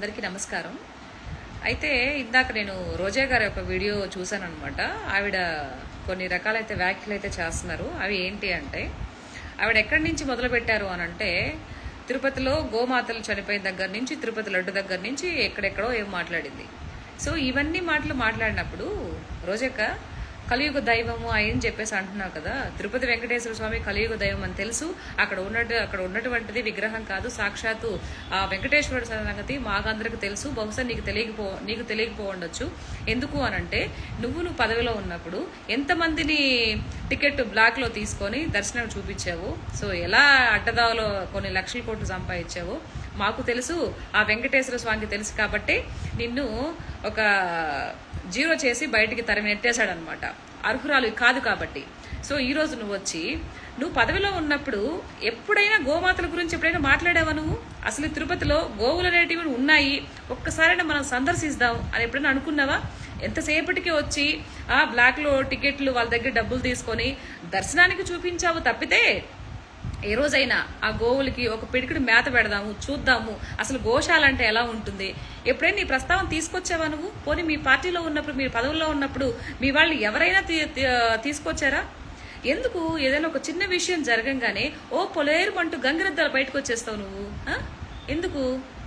అందరికీ నమస్కారం. అయితే ఇందాక నేను రోజా గారి యొక్క వీడియో చూశాను అనమాట ఆవిడ కొన్ని రకాలైతే వ్యాఖ్యలు అయితే చేస్తున్నారు. అవి ఏంటి అంటే ఆవిడ ఎక్కడి నుంచి మొదలు పెట్టారు అని అంటే తిరుపతిలో గోమాతలు చనిపోయిన దగ్గర నుంచి తిరుపతి లడ్డు దగ్గర నుంచి ఎక్కడెక్కడో ఏం మాట్లాడింది. సో ఇవన్నీ మాటలు మాట్లాడినప్పుడు రోజక్క కలియుగ దైవము అని చెప్పేసి అంటున్నావు కదా? తిరుపతి వెంకటేశ్వర స్వామి కలియుగ దైవం అని తెలుసు. అక్కడ ఉన్నట్టు అక్కడ ఉన్నటువంటిది విగ్రహం కాదు. సాక్షాత్తు ఆ వెంకటేశ్వరుడు సంగతి మాకందరికి తెలుసు. బహుశా నీకు తెలియకపో నీకు తెలియకపో ఉండొచ్చు. ఎందుకు అనంటే నువ్వు నువ్వు పదవిలో ఉన్నప్పుడు ఎంతమందిని టికెట్ బ్లాక్లో తీసుకొని దర్శనం చూపించావు? సో ఎలా అడ్డదావలో కొన్ని లక్షల కోట్లు సంపాదించావు? మాకు తెలుసు. ఆ వెంకటేశ్వర స్వామికి తెలుసు కాబట్టి నిన్ను ఒక జీరో చేసి బయటికి తరిమి నెట్టేశాడనమాట. అర్హురాలు కాదు కాబట్టి. సో ఈ రోజు నువ్వు వచ్చి నువ్వు పదవిలో ఉన్నప్పుడు ఎప్పుడైనా గోమాతల గురించి ఎప్పుడైనా మాట్లాడావా నువ్వు? అసలు తిరుపతిలో గోవులు అనేటివి ఉన్నాయి. ఒక్కసారైనా మనం సందర్శిస్తాం అని ఎప్పుడైనా అనుకున్నావా? ఎంతసేపటికి వచ్చి ఆ బ్లాక్లో టికెట్లు వాళ్ళ దగ్గర డబ్బులు తీసుకొని దర్శనానికి చూపించావు తప్పితే? ఏ రోజైనా ఆ గోవులకి ఒక పిడికిడి మేత పెడదాము చూద్దాము. అసలు గోశాల అంటే ఎలా ఉంటుంది? ఎప్పుడైనా నీ ప్రస్తావన తీసుకొచ్చావా నువ్వు? పోనీ మీ పార్టీలో ఉన్నప్పుడు మీ పదవుల్లో ఉన్నప్పుడు మీ వాళ్ళు ఎవరైనా తీ- తీసుకొచ్చారా? ఎందుకు? ఏదైనా ఒక చిన్న విషయం జరగంగానే ఓ పొలేరు అంటూ గంగిరెద్దాలు బయటకు వచ్చేస్తావు నువ్వు ఎందుకు?